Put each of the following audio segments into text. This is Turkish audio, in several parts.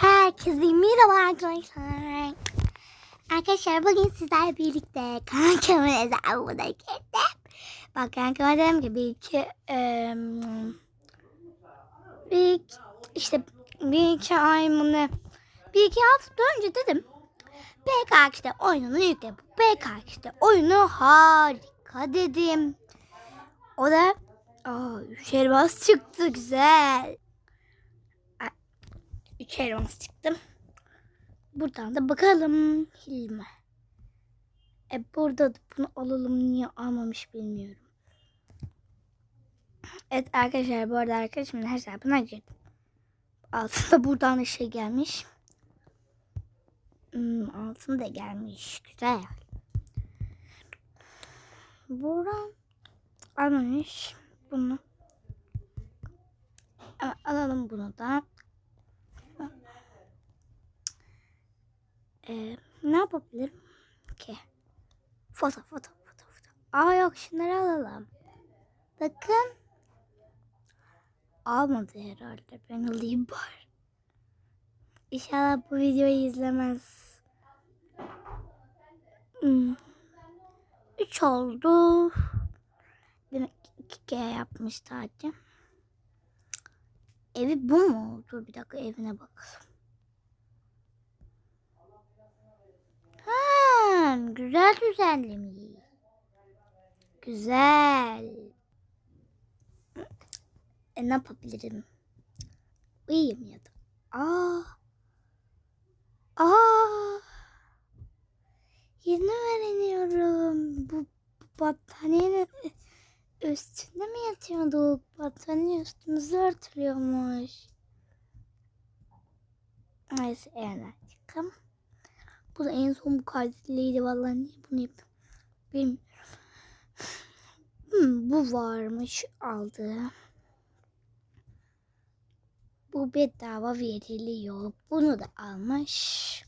Herkese merhaba arkadaşlar. Arkadaşlar bugün sizlerle birlikte kankamın hesabına girdim. Bak kankama dedim ki bir iki eee, bir iki, işte bir iki ay mı bir iki hafta önce dedim PK işte oyununu yükle. Bu PK işte oyunu harika dedim. O da aa, üç elmas çıktı güzel. Ay, Üç elmas çıktı. Buradan da bakalım Hilmi. E burada da bunu alalım niye almamış bilmiyorum. Evet arkadaşlar bu arada arkadaşımın hesabına girdim. Altında buradan da şey gelmiş. Hmm, altında gelmiş. Güzel. Buradan almamış. Bunu. Alalım bunu da. Ee, ne yapabilirim ki? Foto foto foto foto. Aa yok şunları alalım. Bakın. Almadı herhalde. Ben alayım bari. İnşallah bu videoyu izlemez. Hmm. Üç oldu. Demek ki iki kere yapmış sadece. Evi bu mu? Dur bir dakika evine bakalım. Ha, güzel düzenlemiş. Güzel. E, ne yapabilirim? Uyuyayım ya da. Aa. Aa. Yeni öğreniyorum. Bu, battaniyenin üstünde mi yatıyorduk? Battaniye üstümüzü örtülüyormuş. Neyse yani çıkalım. Bu da en son bu kaydediliydi. Vallahi niye bunu yapıyorum? Bilmiyorum. Hmm, bu varmış aldı. Bu bedava veriliyor. Bunu da almış.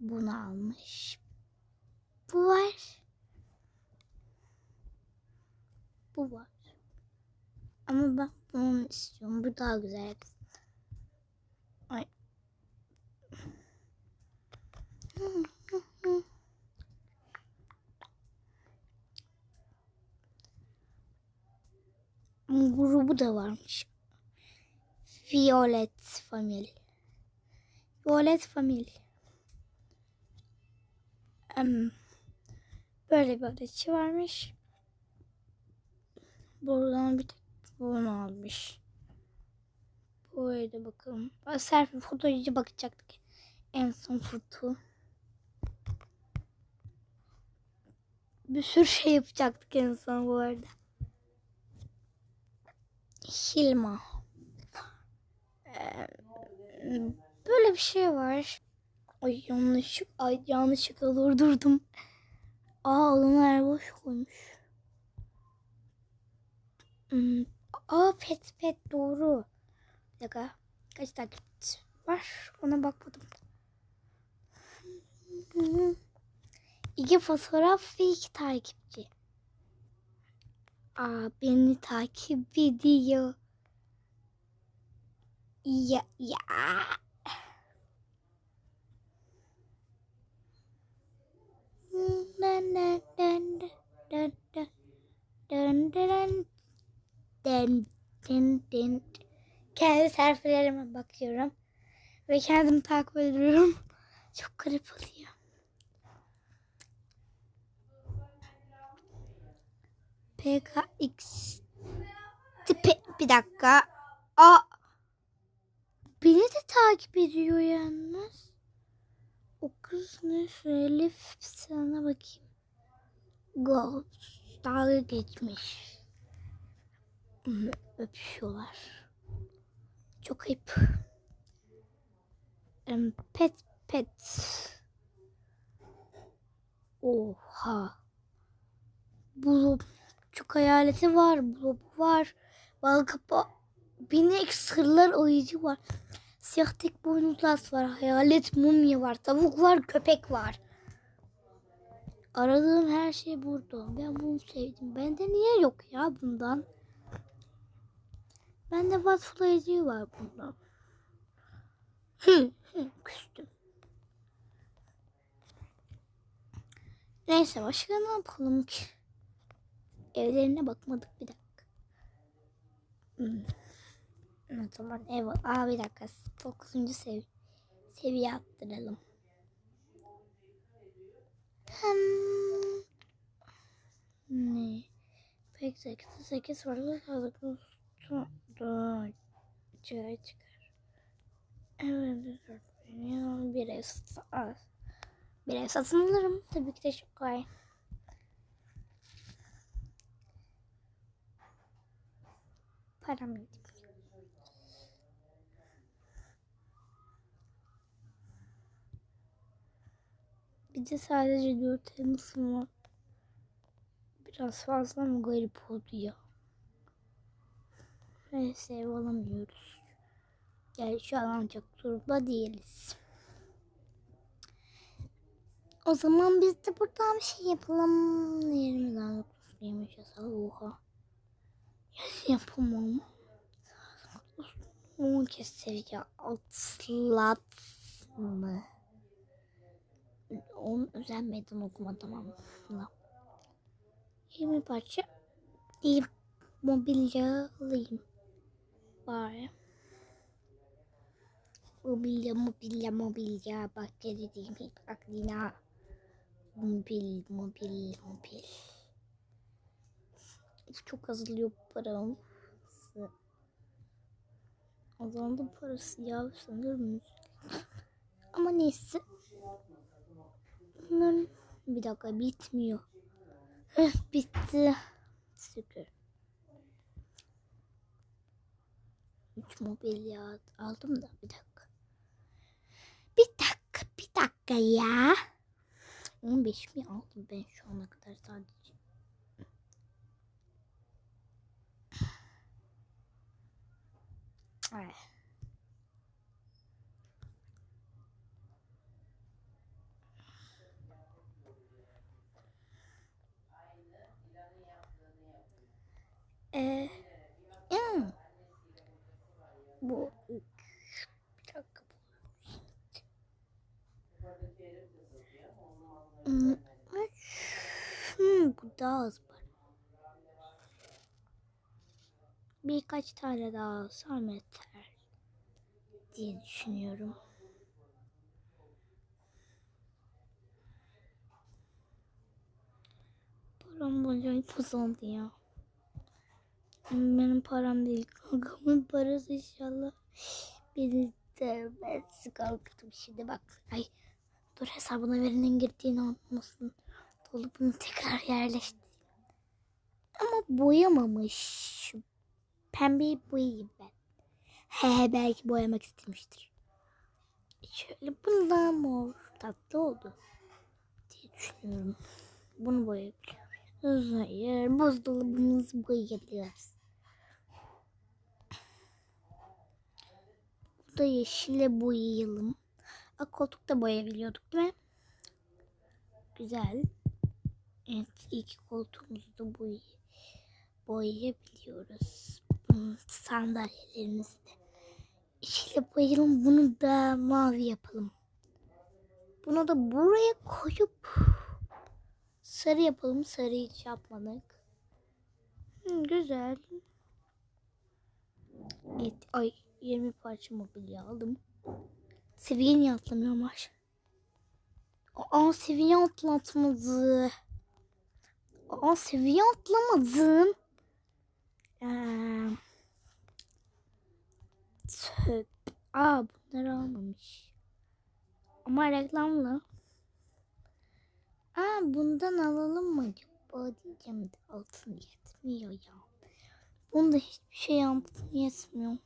Bunu almış. Bu var. Bu var. Ama ben bunu istiyorum. Bu daha güzel. Grubu da varmış. Violet Family. Violet Family. Em, böyle bir adeçi varmış. Buradan bir tek bunu almış. Böyle bakalım. Selfie fotoğrafı bakacaktık. En son foto. Bir sürü şey yapacaktık en son bu arada. Hilma. Ee, böyle bir şey var. Ay yanlışlık, ay yanlışlıkla durdurdum. Aa onlar boş koymuş. Hmm, Aa pet pet doğru. Bir dakika. Kaç takipçi var? Ona bakmadım. İki fotoğraf ve iki takipçi. Aa beni takip ediyor. Ya ya. Dun, dun, dun, dun, dun, dun, dun, dun. Den. Kendi selfie'lerime bakıyorum. Ve kendimi takip ediyorum. Çok garip oluyor. PKX tipi bir dakika. Aa, beni de takip ediyor yalnız. O kız ne Elif sana bakayım. Go. Dalga geçmiş. Öpüşüyorlar. Çok ayıp. Pet pet. Oha. Bu çok hayaleti var. Blob var. Bal kapa. Binek sırlar oyucu var. Siyah tek boynuzlu var. Hayalet mumya var. Tavuk var. Köpek var. Aradığım her şey burada. Ben bunu sevdim. Bende niye yok ya bundan? Bende vatfulayıcı var bundan. Hı, hı, Küstüm. Neyse başka ne yapalım ki? Evlerine bakmadık bir dakika. Hmm. O zaman ev... Aa bir dakika. 9. sev seviye attıralım. Hmm. Ne? Pek 8 8 farklı sağlıklı da çıkar çıkar. Evet, bir ev satın bir ev satın alırım. Tabii ki de çok kolay. Param yetmiyor. Bir de sadece dört elmasım var. Biraz fazla mı garip oldu ya? Neyse ev alamıyoruz. Yani şu an ancak durumda değiliz. O zaman biz de buradan bir şey yapalım. Yerimizden yemiş Oha. Ya yapamam. On kez seviye atlat mı? Onun özel meydan okuma tamam mı? 20 parça iyi mobilya alayım. Bari. Mobilya, mobilya, mobilya. Bak ne dediğim hiç aklına. Mobil, mobil, mobil. Çok azalıyor param. Azaldı parası ya sanırım. Ama neyse. Bunların bir dakika bitmiyor. Heh, bitti. Süper. Üç mobilya aldım da bir dakika. Bir dakika, bir dakika ya. 15 mi aldım ben şu ana kadar sadece. Ay. Ee, ya. Bu üç. Bir dakika. Hmm, bu daha az var. Birkaç tane daha alsam yeter diye düşünüyorum. Param acayip azaldı ya. Benim param değil kankamın parası inşallah. Beni sevmez kalktım şimdi bak. Ay dur hesabına verinin girdiğini anlamasın. Dolabını tekrar yerleştir. Ama boyamamış. Pembeyi boyayayım ben. He he belki boyamak istemiştir. Şöyle bundan mor tatlı oldu diye düşünüyorum. Bunu boyayabiliyoruz. Hayır buzdolabımızı boyayabiliriz. Bu da yeşile boyayalım. A, koltukta boyayabiliyorduk değil mi? Güzel. Evet iki koltuğumuzu da boy boyayabiliyoruz. Hmm, Sandalyelerimizi de. Yeşile boyayalım. Bunu da mavi yapalım. Bunu da buraya koyup sarı yapalım. Sarı hiç yapmadık. Hmm, güzel. Evet, ay 20 parça mobilya aldım. Seviye niye atlamıyorum var? Aa seviye atlatmadı. Aa seviye atlamadım. Ee, töp. Aa bunları almamış. Ama reklamlı. Aa bundan alalım mı acaba diyeceğim de altın yetmiyor ya. Bunda hiçbir şey altın yetmiyor.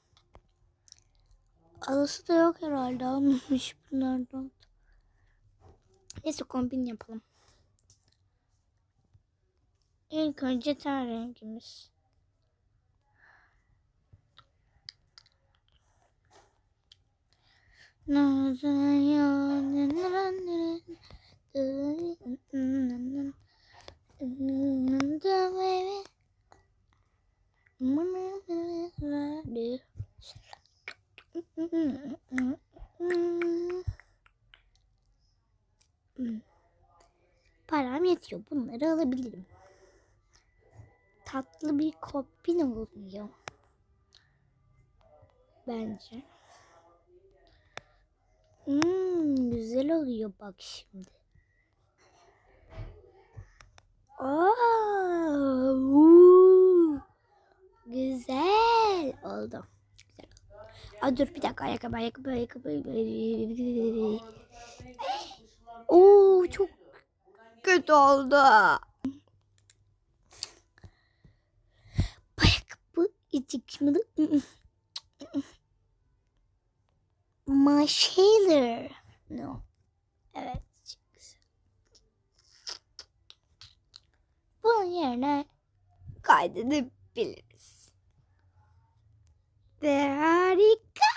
Alası da yok herhalde almamış bunlardan. Neyse kombin yapalım. İlk önce ten rengimiz. Param yetiyor. Bunları alabilirim. Tatlı bir kombin oluyor. Bence. Hmm, güzel oluyor bak şimdi. Aa, uu, güzel oldu. Aa, dur bir dakika ayakkabı ayakkabı ayakkabı. Oo çok kötü oldu. Ayakkabı çıkmadı. My Shaler. No. Evet. Bunun yerine kaydedebiliriz. Ve harika.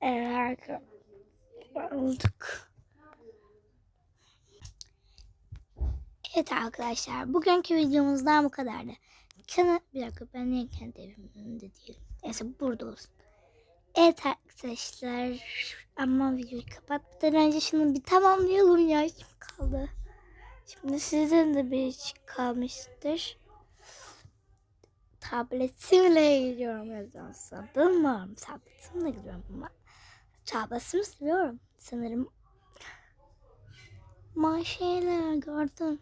Evet, harika. Olduk. Evet arkadaşlar bugünkü videomuzdan bu kadardı. Kana bir dakika ben niye kendi evimin önünde değilim. Neyse burada olsun. Evet arkadaşlar ama videoyu kapatmadan önce şunu bir tamamlayalım ya kim kaldı. Şimdi sizin de bir kalmıştır. Tabletimle gidiyorum yazan bilmiyorum. Tabletimle gidiyorum ama tabletimi seviyorum sanırım. Maşallah gördüm.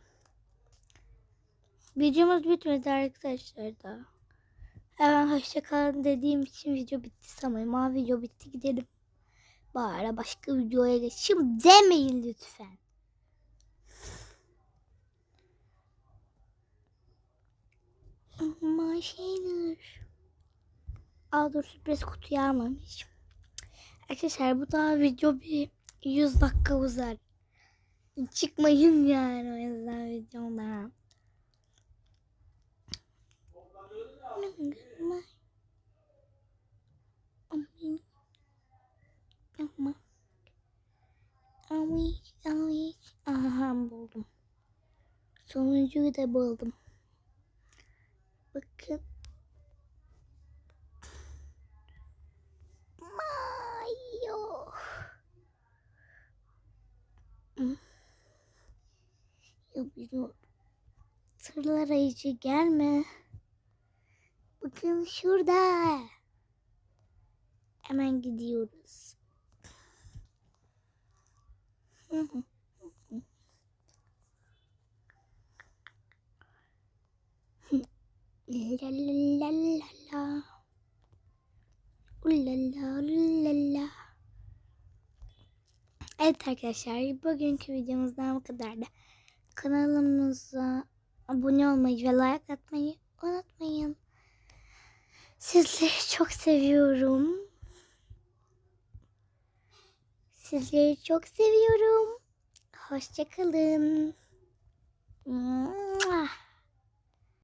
Videomuz bitmedi arkadaşlar da. Hemen hoşçakalın dediğim için video bitti sanırım. Ama video bitti gidelim. Bari başka videoya geçeyim demeyin lütfen. Maşallah. Aa dur sürpriz kutuyu almamışım. Arkadaşlar bu daha video bir 100 dakika uzar. Çıkmayın yani o yüzden videomdan. Ama. Aha buldum. Sonuncuyu da buldum. Bakın. Mayo. Hmm. Ya bizim tırlar ayıcı gelme. Bakın şurada. Hemen gidiyoruz. La la la la. Ulala ulala. Evet arkadaşlar bugünkü videomuzdan bu kadardı. Kanalımıza abone olmayı ve like atmayı unutmayın. Sizleri çok seviyorum. Sizleri çok seviyorum. Hoşçakalın. Mua.